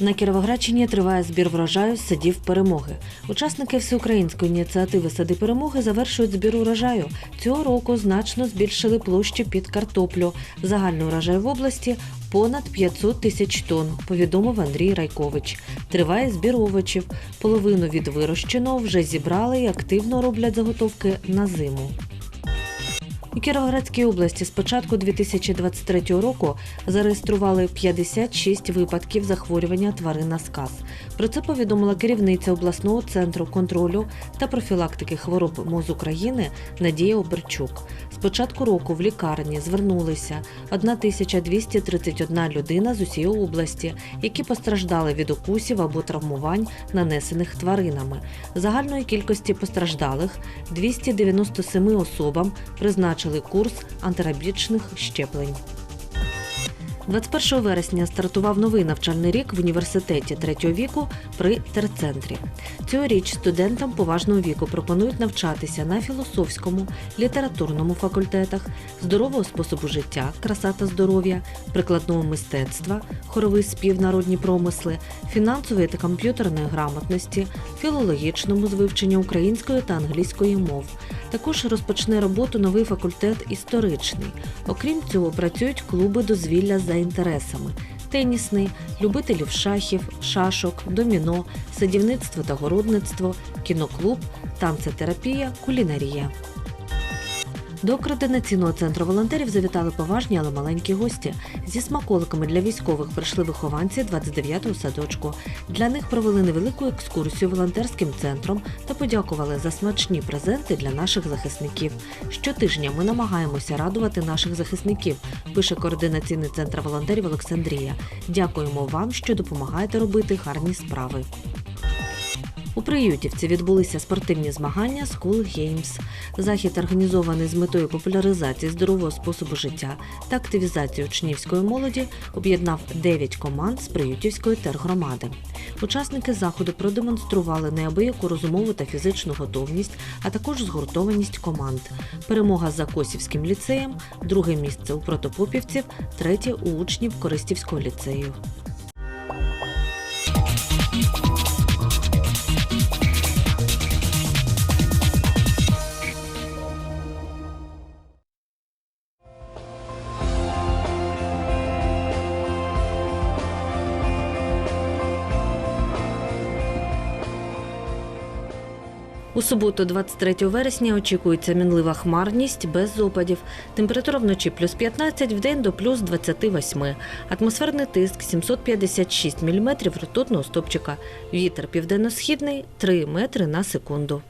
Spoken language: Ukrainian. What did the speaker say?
На Кіровоградщині триває збір врожаю з садів перемоги. Учасники всеукраїнської ініціативи Сади перемоги завершують збір урожаю. Цього року значно збільшили площі під картоплю. Загальний урожай в області понад 500 тисяч тонн, повідомив Андрій Райкович. Триває збір овочів. Половину від вирощеного вже зібрали і активно роблять заготовки на зиму. Кіровоградській області з початку 2023 року зареєстрували 56 випадків захворювання тварин на сказ. Про це повідомила керівниця обласного центру контролю та профілактики хвороб МОЗ України Надія Оберчук. З початку року в лікарні звернулися 1231 людина з усієї області, які постраждали від укусів або травмувань, нанесених тваринами. Загальної кількості постраждалих 297 особам призначили курс антирабічних щеплень. 21 вересня стартував новий навчальний рік в університеті третього віку при терцентрі. Цьогоріч студентам поважного віку пропонують навчатися на філософському, літературному факультетах, здорового способу життя, краса та здоров'я, прикладного мистецтва, хоровий спів, народні промисли, фінансової та комп'ютерної грамотності, філологічному з вивчення української та англійської мов. Також розпочне роботу новий факультет історичний. Окрім цього, працюють клуби дозвілля за інтересами: тенісний, любителів шахів, шашок, доміно, садівництво та городництво, кіноклуб, танцетерапія, кулінарія. До координаційного центру волонтерів завітали поважні, але маленькі гості. Зі смаколиками для військових прийшли вихованці 29-го садочку. Для них провели невелику екскурсію волонтерським центром та подякували за смачні презенти для наших захисників. Щотижня ми намагаємося радувати наших захисників, пише координаційний центр волонтерів Олександрія. Дякуємо вам, що допомагаєте робити гарні справи. У Приютівці відбулися спортивні змагання School Games. Захід організований з метою популяризації здорового способу життя та активізації учнівської молоді, об'єднав 9 команд з Приютівської тергромади. Учасники заходу продемонстрували неабияку розумову та фізичну готовність, а також згуртованість команд. Перемога за Косівським ліцеєм, друге місце у протопопівців, третє у учнів Користівського ліцею. У суботу, 23 вересня, очікується мінлива хмарність без опадів. Температура вночі плюс 15, вдень до плюс 28. Атмосферний тиск 756 мм ртутного стопчика. Вітер південно-східний 3 метри на секунду.